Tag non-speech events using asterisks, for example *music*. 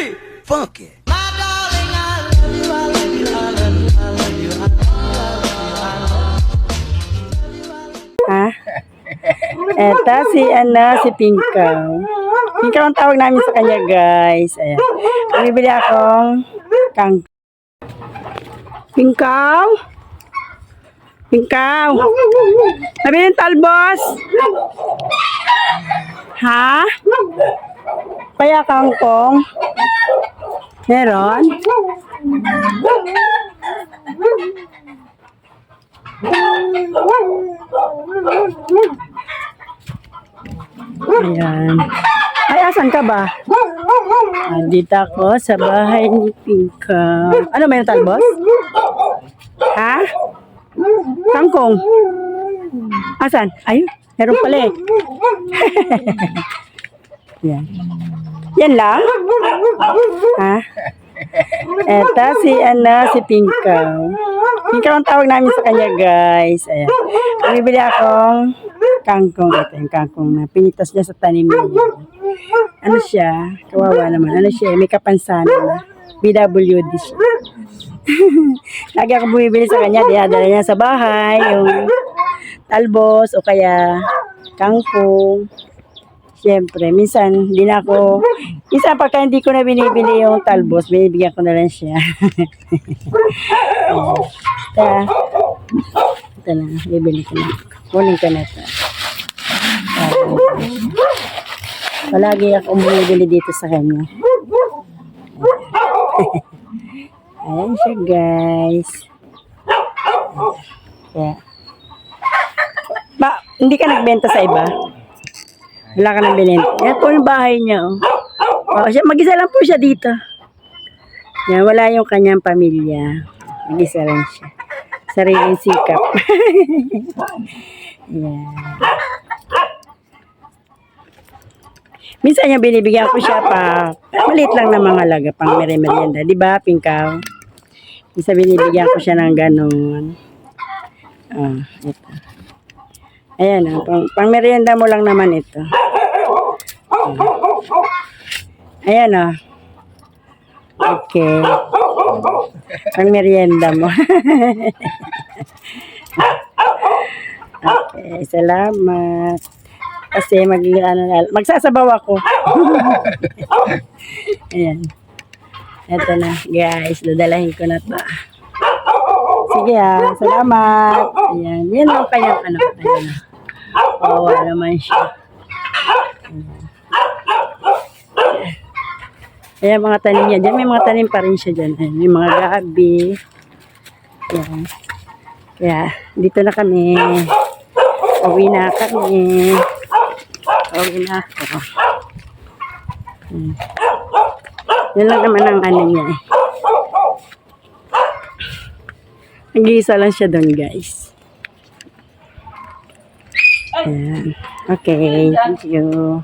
me funky. Ha? Eto si ano, si Pinkaw. Pinkaw ang tawag namin sa kanya, guys. Ayan. Bibili akong kang Pinkaw? Pinkaw? Nabili ng talbos? Ha? Kaya kangkong? Meron? Ayan. Ay, asan ka ba? Andito ako sa bahay ni Pinka. Ano, may talbos? Ha? Kangkong? Asan? Ayun, meron pala eh. *laughs* Yan. Yan lang? Ha? Eto si ano, si Pinkaw. Pinkaw ang tawag namin sa kanya, guys. Ayan. Bibili akong kangkong. Ito yung kangkong na pinitas niya sa tanim niya. Ano siya? Kawawa naman. Ano siya? May kapansanan na. BWD siya. *laughs* Lagi ako bumibili sa kanya. Dinadala niya sa bahay. Yung talbos o kaya kangkong. Siyempre, minsan, hindi na ako, minsan pagka hindi ko na binibili yung talbos, binibigyan ko na lang siya. *laughs* Kaya, ito na, bibili ko na. Kunin ko na ito. Palagi akong bumibili dito sa kanya. *laughs* Ayan siya, guys. Kaya, ba, hindi ka nagbenta sa iba? Wala ka nang binenta. Yan po yung bahay niya, oh. oh siya, mag-isa lang po siya dito. Yan, wala yung kanyang pamilya. Mag-isa lang siya. Sariling sikap. *laughs* Yan. Minsan niya binibigyan ko siya pa, maliit lang na mga laga, pang merienda. Di ba, Pingkaw? Minsan binibigyan ko siya ng ganun. Oh, ito. Ayan, oh, pang, pang merienda mo lang naman ito. Ayan, oh. Okay. Pang merienda mo. *laughs* okay, salamat. Kasi mag, ano, magsasabaw ako. *laughs* Ayan. Ito na, guys. Dadalahin ko na to. Sige ah, salamat. Ayan, yan ang kanyang ano. Ayan. Kawawa naman siya. Ayan mga tanim niya. Diyan may mga tanim pa rin siya dyan. Ayan, may mga gabi. Ayan. Kaya, dito na kami. Uwi na kami. Uwi na. Ayan. Yan lang naman ang ano niya. Nag-iisa lang siya doon, guys. Ayan. Okay, thank you.